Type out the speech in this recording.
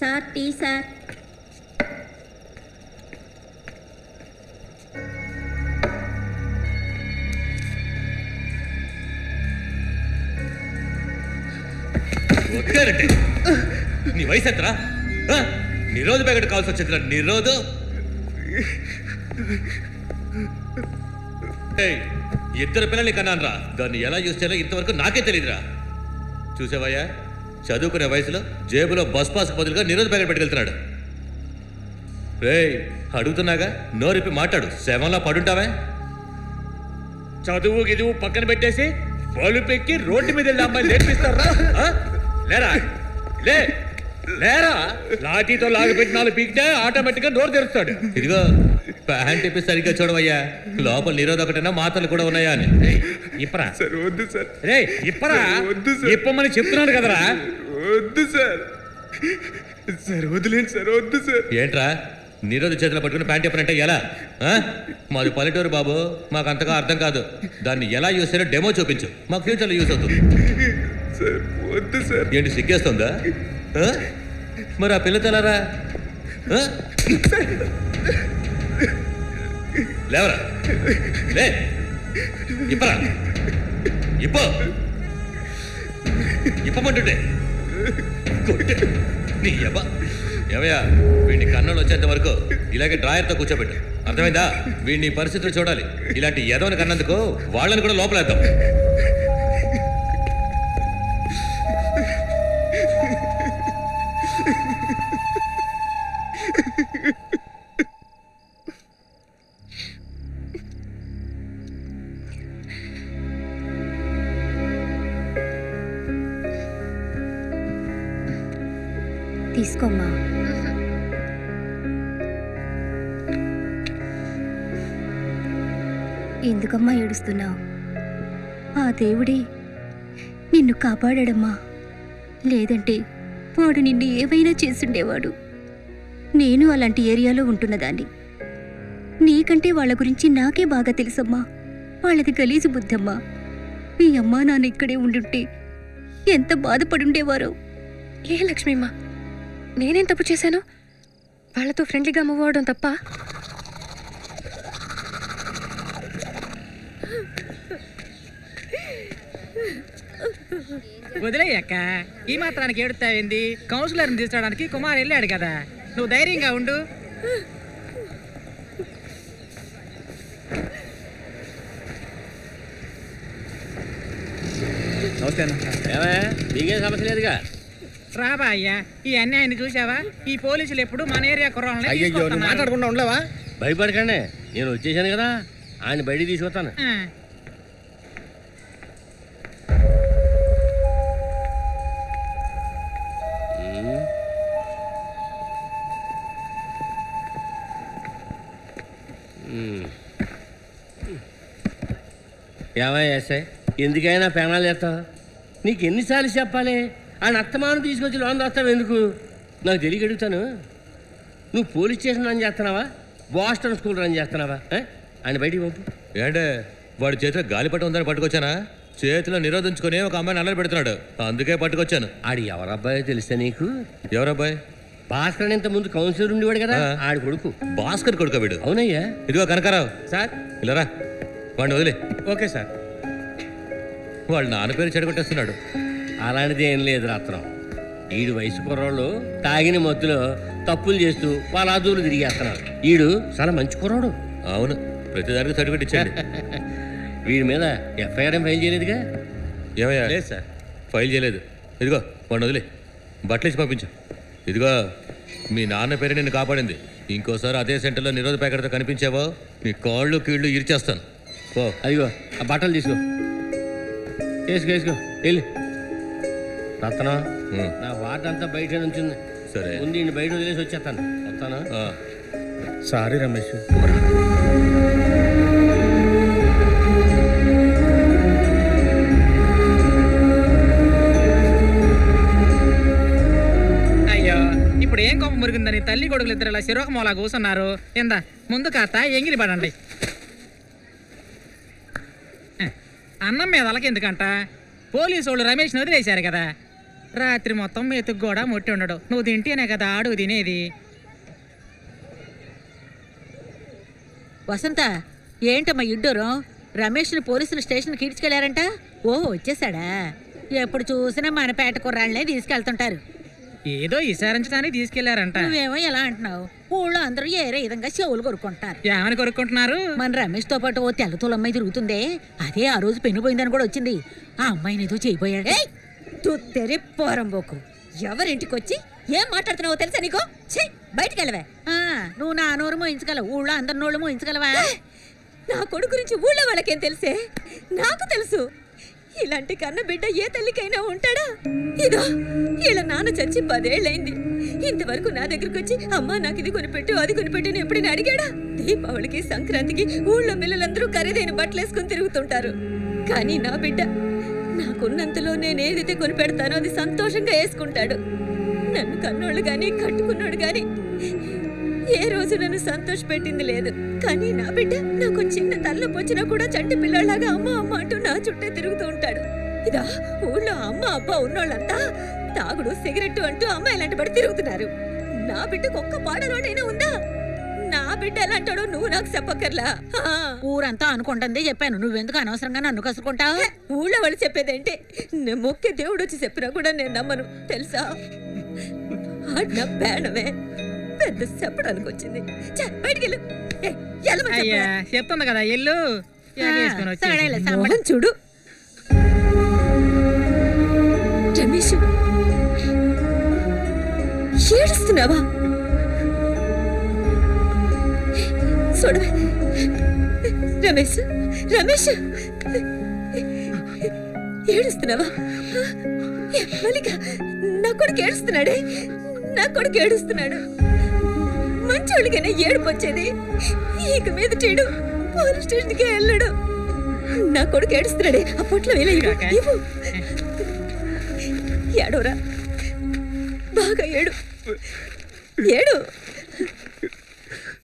Sir tea sir. నీ వయసు ఎంతరా? నిరోధ ప్యాకెట్ కావాల్సి వచ్చిందిరా. నిరోధు. ఇద్దరు పిల్లల్ని కన్నానురా. దాన్ని ఎలా యూజ్ చేయాలో ఇంతవరకు నాకే తెలియదురా చూసావయ్యా? చదువుకునే వయసులో జేబులో బస్ పాస్ బదులుగా నిరోధ ప్యాకెట్ పెట్టుకెళ్తున్నాడు. రే అడుగుతున్నాగా? నోరిప్పి మాట్లాడు. శవంలా పడుంటావే? చదువు గిదువు పక్కన పెట్టేసి పలుపెక్కి రోడ్డు మీద వెళ్ళి అమ్మాయి నేర్పిస్తారా? ఆ? లేరా? లే! లేరా? లాఠీతో లాగి పెట్టినాలు పీకితే ఆటోమేటిక్గా నోరు తెరుస్తాడు. ఇదిగో ప్యాంట్ ఇప్పి సరిగ్గా చూడవయ్యా. లోపల నిరోధ ఒకటైనా మాటలు కూడా ఉన్నాయా అని. ఇప్పరా. సార్ వద్దు సార్. రే ఇప్పరా. వద్దు సార్. ఇప్పమని చెప్తున్నాడు కదరా. వద్దు సార్. సార్ వదిలేండి సార్ వద్దు సార్. ఏంట్రా? నిరోధ చేతిలో పట్టుకుని ప్యాంట్ ఇప్పనంటే ఎలా? ఆ? మాది పల్లెటూరు బాబు. మాకు అంతగా అర్థం కాదు. దాన్ని ఎలా యూస్ చేయాలో డెమో చూపించు. మాకు ఫ్యూచర్లో యూస్ అవుతుంది. సార్ వద్దు సార్. ఏంటి సిగ్గేస్తుందా? మరి ఆ పిల్ల తెలారా లేవరా. లే. ఇప్పరా. ఇప్పో. ఇప్పమంటుంటే నీ ఎవ ఏవయ్యా వీడిని కన్నులు వచ్చేంత వరకు ఇలాగే డ్రాయర్తో కూర్చోబెట్టు. అర్థమైందా? వీడిని పరిస్థితులు చూడాలి. ఇలాంటి ఎదవని కన్నందుకు వాళ్ళని కూడా లోపలేద్దాం. తీసుకోమ్మా. ఎందుకమ్మా ఏడుస్తున్నావు? ఆ దేవుడే నిన్ను కాపాడమ్మా లేదంటే వాడు నిన్ను ఏవైనా చేసుండేవాడు. నేను అలాంటి ఏరియాలో ఉంటున్నదాన్ని. నీకంటే వాళ్ళ గురించి నాకే బాగా తెలుసమ్మా. వాళ్ళది గలీజు బుద్ధమ్మా. మీ అమ్మా నాన్న ఇక్కడే ఉండుంటే ఎంత బాధపడుండేవారో. ఏ లక్ష్మీమ్మ నేనేం తప్పు చేశాను? వాళ్ళతో ఫ్రెండ్లీగా మూవ్ అవడం తప్ప వదిలేయక్క. ఈ మాత్రానికి ఏడుతావింది కౌన్సిలర్ని తీర్చడానికి కుమార్ వెళ్ళాడు కదా. నువ్వు ధైర్యంగా ఉండు. నమస్తే మీకేం సమస్య లేదుగా? రాబా అయ్యా. ఈ అన్యాయాన్ని చూసావా ఈ పోలీసులు ఎప్పుడు మన ఏరియా కుర్రాళ్ళని. మాట్లాడకుండా ఉండలేవా? భయపడకండి. నేను వచ్చేసాను కదా. ఆయన బయటికి తీసుకొస్తాను. ఏమయ్య ఎస్ఐ ఎందుకైనా పెనాలు చేస్తావు? నీకు ఎన్నిసార్లు చెప్పాలి? ఆయన అత్తమాను తీసుకొచ్చి లోన్ రాస్తావు ఎందుకు? నాకు తెలియ అడుగుతాను. నువ్వు పోలీస్ స్టేషన్ రన్ చేస్తున్నావా? బాస్టన్ స్కూల్ రన్ చేస్తున్నావా? ఆయన బయటికి పంపు. ఏంటే వాడి చేతిలో గాలిపటం ఉందని పట్టుకొచ్చానా? చేతిలో నిరోధించుకొని ఒక అమ్మాయిని అల్లరి పెడుతున్నాడు. అందుకే పట్టుకొచ్చాను. ఆడు ఎవరబ్బాయో తెలిస్తే నీకు? ఎవరబ్బాయి? భాస్కర్ ఇంత ముందు కౌన్సిలర్ ఉండేవాడు కదా. ఆడి కొడుకు. భాస్కర్ కొడుక వీడు. అవునయ్యా. ఇదిగో కనకారావు. సార్. ఇలారా? వాడిని వదిలే. Okay sir. వాళ్ళ నాన్న పేరు చెడగొట్టేస్తున్నాడు. అలాంటిది ఏం లేదు రత్నం ఈడు వయసు కుర్రోళ్ళు తాగిన మత్తులో తప్పులు చేస్తూ వాళ్ళ ఆదువులు తిరిగేస్తున్నారు. ఈడు చాలా మంచి కుర్రోడు. అవును. ప్రతిదానికి సర్టిఫికెట్ ఇచ్చాడు వీడి మీద ఎఫ్ఐఆర్ ఏం ఫైల్ చేయలేదుగా? ఏమయ్యా? లేదు సార్. ఫైల్ చేయలేదు. ఇదిగో వాడిని వదిలే. బట్టలు ఇచ్చి పంపించు. ఇదిగో మీ నాన్న పేరు నిన్ను కాపాడింది. ఇంకోసారి అదే సెంటర్లో నిరోధ ప్యాకెట్తో కనిపించావో నీ కాళ్ళు కీళ్ళు ఇరిచేస్తాను ఓ అదిగో ఆ బట్టలు తీసుకో. వేసుకో వేసుకో. వెళ్ళి. రత్నం నా వార్డ్ అంతా బయట నుంచింది సరే. ముందు ఈయన బయట వదిలేసి వచ్చేస్తాను. వస్తాను. ఆ, సారీ రమేష్. ఇప్పుడు ఏం కోపం మురిగిందని తల్లి కొడుకులు ఇద్దరు ఇలా శిరోకమోలా కూసున్నారు కూర్చున్నారు. ఇందా ముందు కాస్త ఎంగిలి పడండి. అన్నం మీద అలకెందుకంట? పోలీసు వాళ్ళు రమేష్ని వదిలేశారు కదా. రాత్రి మొత్తం మెతుకు కూడా ముట్టి ఉండడు. నువ్వు తింటేనే కదా ఆడు తినేది. వసంత ఏంటమ్మా ఇడ్డూరం రమేష్ని పోలీసులు స్టేషన్కి ఈడ్చుకెళ్ళారంట? ఓ వచ్చేసాడా ఎప్పుడు చూసినా మన పేట కుర్రాళ్ళనే తీసుకెళ్తుంటారు. ఏదో విసారించడానికి తీసుకెళ్ళారంట. నువ్వేమో ఎలా అంటున్నావు? ఊళ్ళో అందరూ ఏరే విధంగా చెవులు కొరుకుంటున్నారు ఏమని కొరుక్కుంటున్నారు? మన రమేష్తో పాటు ఓ తెల్ల తోలమ్మాయి తిరుగుతుందే. అదే ఆ రోజు పెన్నుపోయిందని కూడా వచ్చింది. ఆ అమ్మాయిని ఏదో చేయిపోయాడు తుత్తెరి పోరంబోకు. ఎవరింటికి వచ్చి ఏం మాట్లాడుతున్నావో తెలుసా నీకు? ఛీ! బయటికి వెళ్ళవే ఆ, నువ్వు నా నోరు మోయించగలవు. ఊళ్ళో అందరి నోళ్ళు మోయించగలవా? నా కొడుకు గురించి ఊళ్ళో వాళ్ళకేం తెలుసే? నాకు తెలుసు. ఇలాంటి కన్న బిడ్డ ఏ తల్లికైనా ఉంటాడా? ఇదో ఇలా నాన్న చచ్చి పదేళ్ళైంది. ఇంతవరకు నా దగ్గరకు వచ్చి అమ్మా నాకు ఇది కొనిపెట్టు అది కొనిపెట్టు ఎప్పుడైనా అడిగాడా? దీపావళికి సంక్రాంతికి ఊళ్ళో పిల్లలందరూ ఖరీదైన బట్టలేసుకుని తిరుగుతుంటారు. కానీ నా బిడ్డ నాకున్నంతలో నేను ఏదైతే కొనిపెడతానో అది సంతోషంగా వేసుకుంటాడు. నన్ను కన్నోళ్ళు కానీ కట్టుకున్నాడు గాని ఏ రోజు నన్ను సంతోష పెట్టింది లేదు. కానీ నా బిడ్డ నాకు చిన్న తలనొప్పి వచ్చినా కూడా చంటి పిల్లలాగా అమ్మ అమ్మ అంటూ నా చుట్టే తిరుగుతూ ఇదా ఊళ్ళో అమ్మ అబ్బా ఉన్నోళ్ళంతా తాగుడు సిగరెట్ అంటూ అమ్మాయిలాంటి పడి తిరుగుతున్నారు. నా బిడ్డకు ఒక్క పాడలోనైనా ఉందా? నా బిడ్డ ఎలాంటాడో నువ్వు నాకు చెప్పక్కర్లా. ఆ. ఊరంతా అనుకుంటుందే చెప్పాను. నువ్వెందుకు అనవసరంగా నన్ను కసుకుంటావు ఊళ్ళో వాళ్ళు చెప్పేదేంటి? నేను మొక్కే దేవుడు వచ్చి చెప్పినా కూడా నేను నమ్మను. తెలుసా? ఆడు నా పేడమే పెద్ద చెప్పడానికి వచ్చింది. ఛ, బయటికి వెళ్ళు. వెళ్ళమని అయ్యా చెప్పరా? చెప్తుంది కదా ఎల్లు. ఎగేసుకొని సరేలే, చూడు. రమేష్ ఏడుస్తున్నావా? చూడవే. రమేష్ రమేష్ ఏడుస్తున్నావా? ఏ, మల్లిక నా కొడుకు ఏడుస్తున్నాడే? నా కొడుకు ఏడుస్తున్నాడు. మంచోళ్ళకైనా ఏడుపు వచ్చేది? ఇక మీద చెడు. పోలీస్ స్టేషన్కి వెళ్ళాడు. నా కొడుకు ఏడుస్తున్నాడే. అప్పట్లో ఇలా ఇవ్వు, కాకా. ఇవ్వు. ఏడోరా బాగా ఏడు. ఏడు.